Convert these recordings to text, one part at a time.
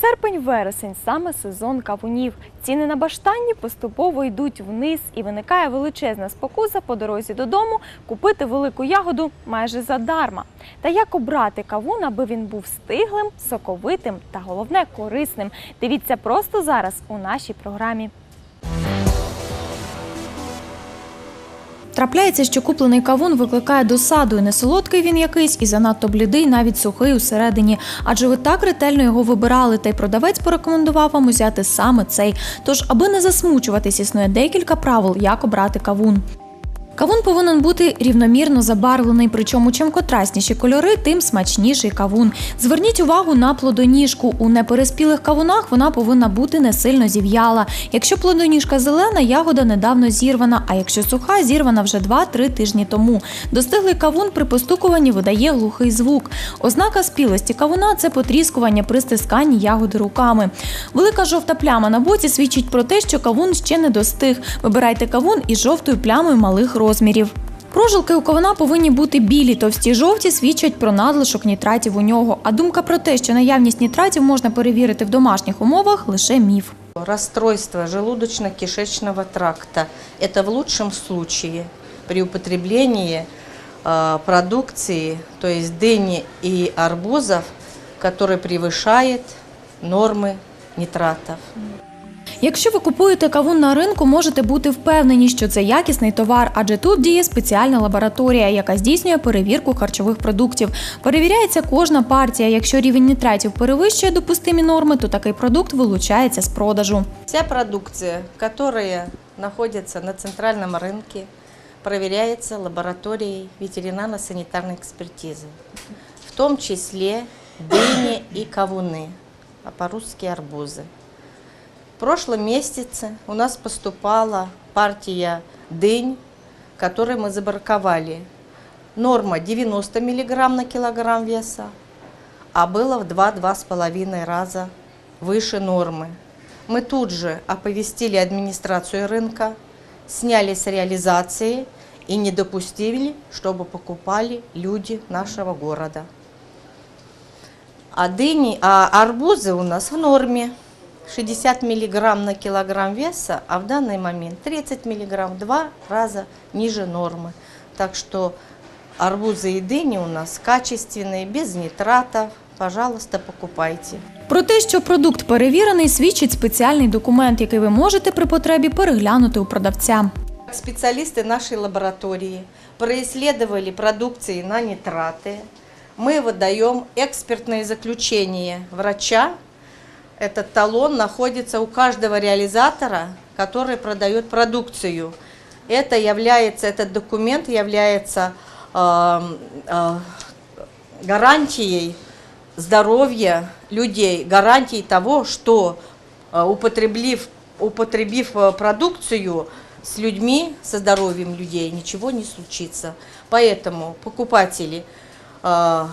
Серпень-вересень саме сезон кавунів. Ціни на баштанні поступово йдуть вниз і виникає величезна спокуса по дорозі додому купити велику ягоду майже задарма. Та як обрати кавун, аби він був стиглим, соковитим та головне корисним? Дивіться просто зараз у нашій програмі. Трапляється, що куплений кавун викликає досаду, і не солодкий він якийсь, і занадто блідий, навіть сухий усередині. Адже ви так ретельно його вибирали, та й продавець порекомендував вам узяти саме цей. Тож, аби не засмучуватись, існує декілька правил, як обрати кавун. Кавун повинен бути рівномірно забарвлений, причому чим контрастніші кольори, тим смачніший кавун. Зверніть увагу на плодоніжку. У непереспілих кавунах вона повинна бути не сильно зів'яла. Якщо плодоніжка зелена, ягода недавно зірвана, а якщо суха, зірвана вже 2-3 тижні тому. Достиглий кавун при постукуванні видає глухий звук. Ознака спілості кавуна це потріскування при стисканні ягоди руками. Велика жовта пляма на боці свідчить про те, що кавун ще не достиг. Вибирайте кавун із жовтою плямою малих розмірів Прожилки у кавуна повинні бути білі, товсті жовті свідчать про надлишок нітратів у нього. А думка про те, що наявність нітратів можна перевірити в домашніх умовах, лише міф. Расстройство желудочно-кишечного тракта – это в лучшем случае при употреблении э, продукции, то есть дыни и арбузов, который превышает нормы нитратов. Якщо ви купуєте кавун на ринку, можете бути впевнені, що це якісний товар, адже тут діє спеціальна лабораторія, яка здійснює перевірку харчових продуктів. Перевіряється кожна партія. Якщо рівень нітратів перевищує допустимі норми, то такий продукт вилучається з продажу. Вся продукция, которая находится на центральном рынке, проверяется лабораторией ветеринарно-санитарной экспертизы, в том числе дыни и кавуны, а по-русски арбузы. В прошлом месяце у нас поступала партия дынь, которую мы забраковали. Норма 90 мг на килограмм веса, а было в 2-2,5 раза выше нормы. Мы тут же оповестили администрацию рынка, сняли с реализации и не допустили, чтобы покупали люди нашего города. А дыни, а арбузы у нас в норме. 60 миллиграмм на килограмм веса, а в данный момент 30 миллиграмм, в два раза ниже нормы. Так что арбузы и дыни у нас качественные, без нитратов. Пожалуйста, покупайте. Про те, що продукт перевірений, свідчить спеціальний документ, який ви можете при потребі переглянути у продавця. Специалисты нашей лаборатории происследовали продукции на нитраты. Мы выдаем экспертное заключение врача. Этот талон находится у каждого реализатора, который продает продукцию. Это является, этот документ является э, э, гарантией здоровья людей, гарантией того, что э, употребив, употребив э, продукцию с людьми, со здоровьем людей, ничего не случится. Поэтому покупатели э,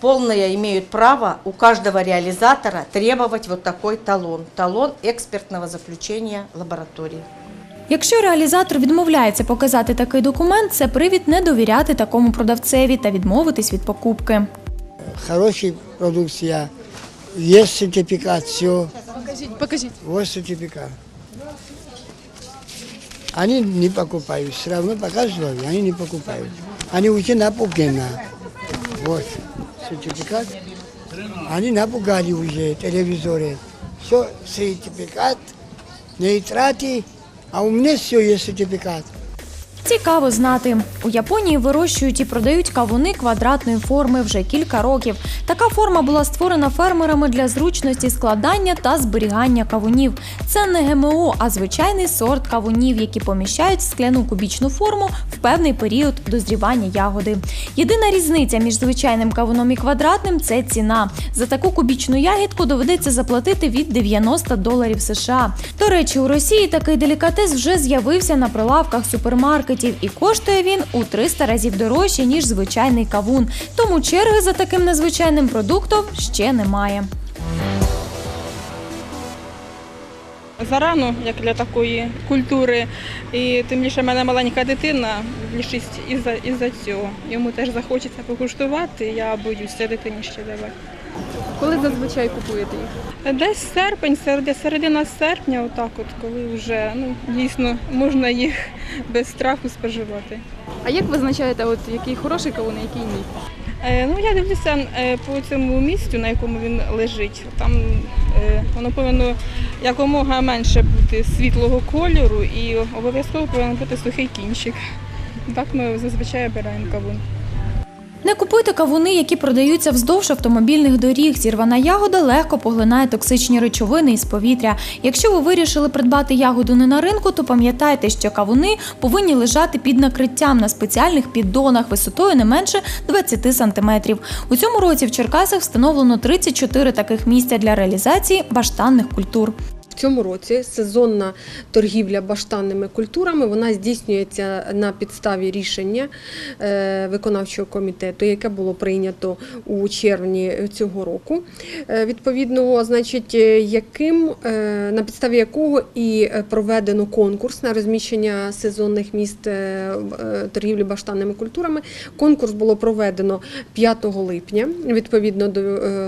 полное имеют право у каждого реализатора требовать вот такой талон. Талон экспертного заключения лаборатории. Якщо реалізатор відмовляється показати такий документ, це привід не довіряти такому продавцеві та відмовитись від покупки. хорошая продукция, есть сертификат, все, Покажіть, покажіть. вот сертификат. Они не покупают, все равно показывают, они не покупают. Они уже напуганы. Вот, сертификат. Они напугали уже телевизоры. Все, сертификат, нейтраты, а у меня все есть сертификат. Цікаво знати. У Японії вирощують і продають кавуни квадратної форми вже кілька років. Така форма була створена фермерами для зручності складання та зберігання кавунів. Це не ГМО, а звичайний сорт кавунів, які поміщають в скляну кубічну форму в певний період дозрівання ягоди. Єдина різниця між звичайним кавуном і квадратним це ціна. За таку кубічну ягідку доведеться заплатити від 90 доларів США. До речі, у Росії такий делікатес вже з'явився на прилавках супермаркетів, і коштує він у 300 разів дорожче ніж звичайний кавун. Тому черги за таким незвичайним продуктом ще немає. Зарано, як для такої культури. І тим більше в мене маленька дитина, більшість із-за із цього. Йому теж захочеться покуштувати, я боюсь це дитині ще давати. Коли зазвичай купуєте їх? Десь серпень, серед- середина серпня, отак от, коли вже ну, дійсно можна їх без страху споживати. А як визначаєте, от який хороший кавун, а який ні? Е, ну, я дивлюся е, по цьому місцю, на якому він лежить. Там е, воно повинно якомога менше бути світлого кольору і обов'язково повинен бути сухий кінчик. Так ми зазвичай обираємо кавун. Не купуйте кавуни, які продаються вздовж автомобільних доріг. Зірвана ягода легко поглинає токсичні речовини із повітря. Якщо ви вирішили придбати ягоду не на ринку, то пам'ятайте, що кавуни повинні лежати під накриттям на спеціальних піддонах висотою не менше 20 сантиметрів. У цьому році в Черкасах встановлено 34 таких місця для реалізації баштанних культур. Цьому році сезонна торгівля баштанними культурами вона здійснюється на підставі рішення е, виконавчого комітету, яке було прийнято у червні цього року. Е, Відповідного, значить, е, яким на підставі якого і проведено конкурс на розміщення сезонних міст торгівлі баштанними культурами. Конкурс було проведено 5 липня. Відповідно до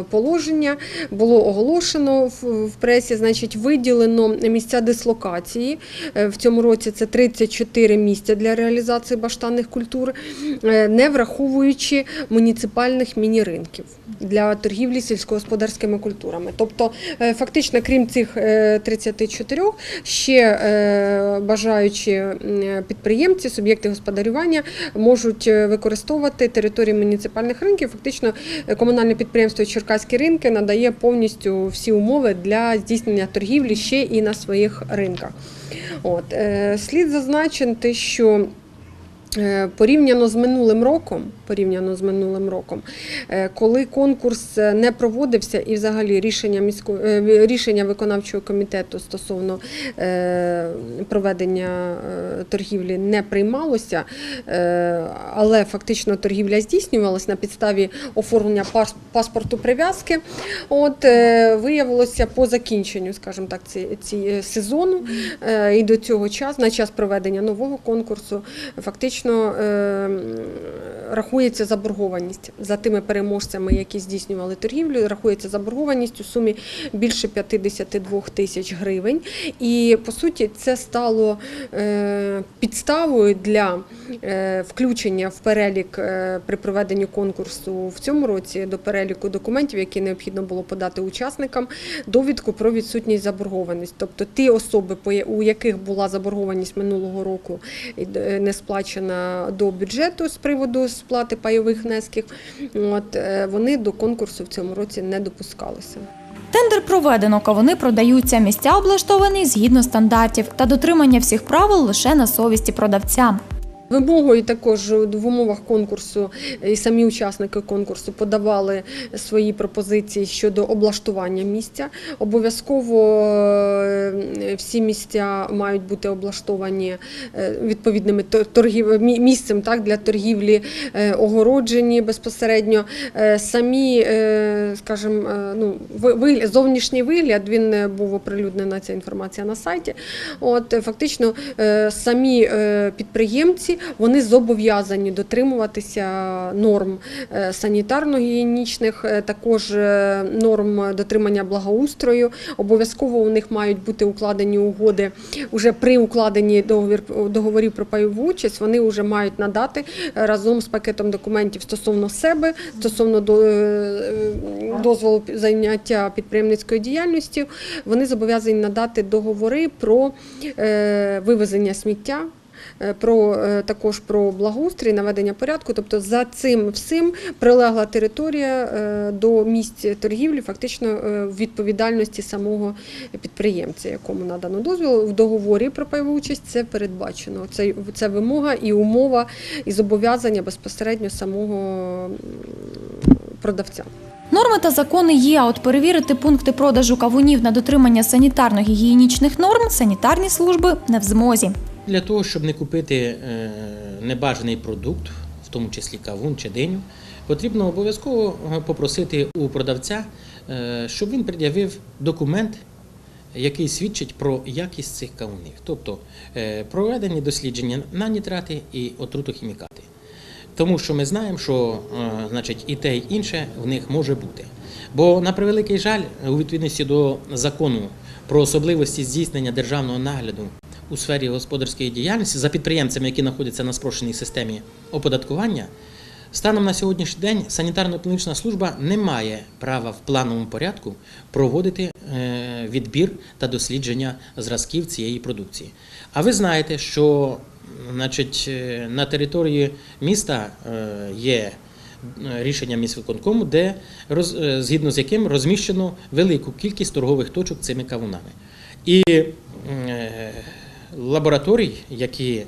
положення було оголошено в, пресі, значить, виділено місця дислокації. Е, В цьому році це 34 місця для реалізації баштанних культур, е, не враховуючи муніципальних міні-ринків для торгівлі сільськогосподарськими культурами. Тобто, е, фактично, крім цих е, 34, ще бажаючі підприємці, суб'єкти господарювання можуть використовувати території муніципальних ринків. Фактично, комунальне підприємство Черкаські ринки надає повністю всі умови для здійснення торгівлі ще і на своїх ринках. От е, слід зазначити, що Порівняно з минулим роком, порівняно з минулим роком, е, коли конкурс е, не проводився і взагалі рішення міського е, рішення виконавчого комітету стосовно е, проведення е, торгівлі не приймалося, е, але фактично торгівля здійснювалась на підставі оформлення паспорту прив'язки. От е, виявилося по закінченню, скажімо так, ці, ці е, сезону е, і до цього часу, на час проведення нового конкурсу, фактично е, м, рахується заборгованість за тими переможцями, які здійснювали торгівлю. Рахується заборгованість у сумі більше 52 тисяч гривень. І по суті, це стало е, підставою для е, включення в перелік е, при проведенні конкурсу в цьому році до переліку документів, які необхідно було подати учасникам, довідку про відсутність заборгованості. Тобто ті особи, у яких була заборгованість минулого року е, не сплачена до бюджету з приводу сплати пайових внесків, от е, вони до конкурсу в цьому році не допускалися. Тендер проведено, кавуни продаються, місця облаштовані згідно стандартів та дотримання всіх правил лише на совісті продавця. Вимогою також в умовах конкурсу і самі учасники конкурсу подавали свої пропозиції щодо облаштування місця. Обов'язково е, всі місця мають бути облаштовані е, відповідними тор- торгів місцем так для торгівлі, е, огороджені безпосередньо. Е, Самі, е, скажімо, е, ну ви- вигляд, зовнішній вигляд він е, був оприлюднена ця інформація на сайті. От е, фактично е, самі е, підприємці вони зобов'язані дотримуватися норм е, санітарно-гігієнічних, е, також е, норм дотримання благоустрою. Обов'язково у них мають бути укладені угоди уже при укладенні договір договорів про пайову участь. Вони вже мають надати е, разом з пакетом документів стосовно себе, стосовно до- е, дозволу заняття підприємницькою діяльністю. Вони зобов'язані надати договори про е, вивезення сміття. Е, Про е, також про благоустрій, наведення порядку, тобто за цим всім прилегла територія е, до місць торгівлі, фактично в відповідальності самого підприємця, якому надано дозвіл в договорі про пайову участь. Це передбачено. Це, це вимога і умова, і зобов'язання безпосередньо самого продавця. Норми та закони є, а от перевірити пункти продажу кавунів на дотримання санітарно-гігієнічних норм санітарні служби не в змозі. Для того, щоб не купити е, небажаний продукт, в тому числі кавун чи диню, потрібно обов'язково е, попросити у продавця, е, щоб він пред'явив документ, який свідчить про якість цих кавунів, тобто проведені дослідження на нітрати і отрутохімікати. тому що ми знаємо, що значить, і те, і інше в них може бути. Бо, на превеликий жаль, у відповідності до закону про особливості здійснення державного нагляду у сфері господарської діяльності за підприємцями, які знаходяться на спрощеній системі оподаткування, станом на сьогоднішній день санітарно-економічна служба не має права в плановому порядку проводити е, відбір та дослідження зразків цієї продукції. А ви знаєте, що значить, е, на території міста е, є рішення міськвиконкому, де згідно з яким розміщено велику кількість торгових точок цими кавунами. І лабораторій, які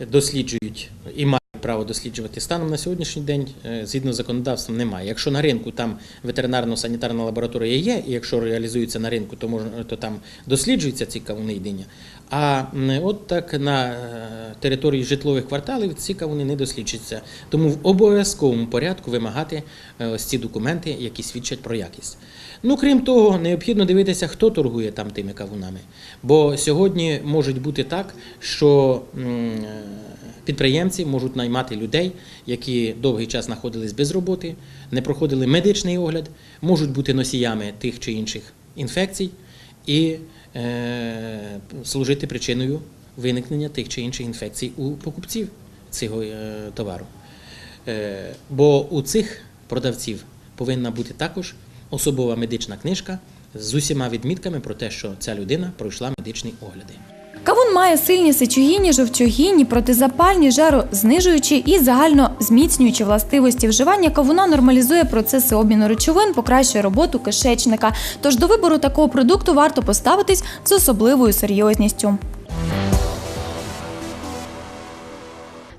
досліджують і мають право досліджувати станом на сьогоднішній день, е, згідно з законодавством, немає. Якщо на ринку там ветеринарно-санітарна лабораторія є, і якщо реалізується на ринку, то можна то там досліджуються ці кавуни і диня. А от так на е, території житлових кварталів ці кавуни не досліджуються. Тому в обов'язковому порядку вимагати е, ось ці документи, які свідчать про якість. Ну, крім того, необхідно дивитися, хто торгує там тими кавунами. Бо сьогодні може бути так, що е, підприємці можуть наймати людей, які довгий час знаходились без роботи, не проходили медичний огляд, можуть бути носіями тих чи інших інфекцій і служити причиною виникнення тих чи інших інфекцій у покупців цього е, товару. Е, бо у цих продавців повинна бути також особова медична книжка з усіма відмітками про те, що ця людина пройшла медичні огляди. Кавун має сильні сечогінні, жовчогінні, протизапальні, жарознижуючі і загально зміцнюючі властивості. Вживання кавуна нормалізує процеси обміну речовин, покращує роботу кишечника. Тож до вибору такого продукту варто поставитись з особливою серйозністю.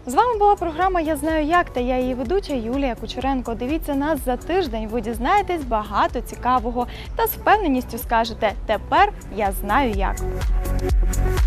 З вами була програма Я знаю як та я її ведуча Юлія Кучеренко. Дивіться нас за тиждень. Ви дізнаєтесь багато цікавого та з впевненістю скажете Тепер я знаю як.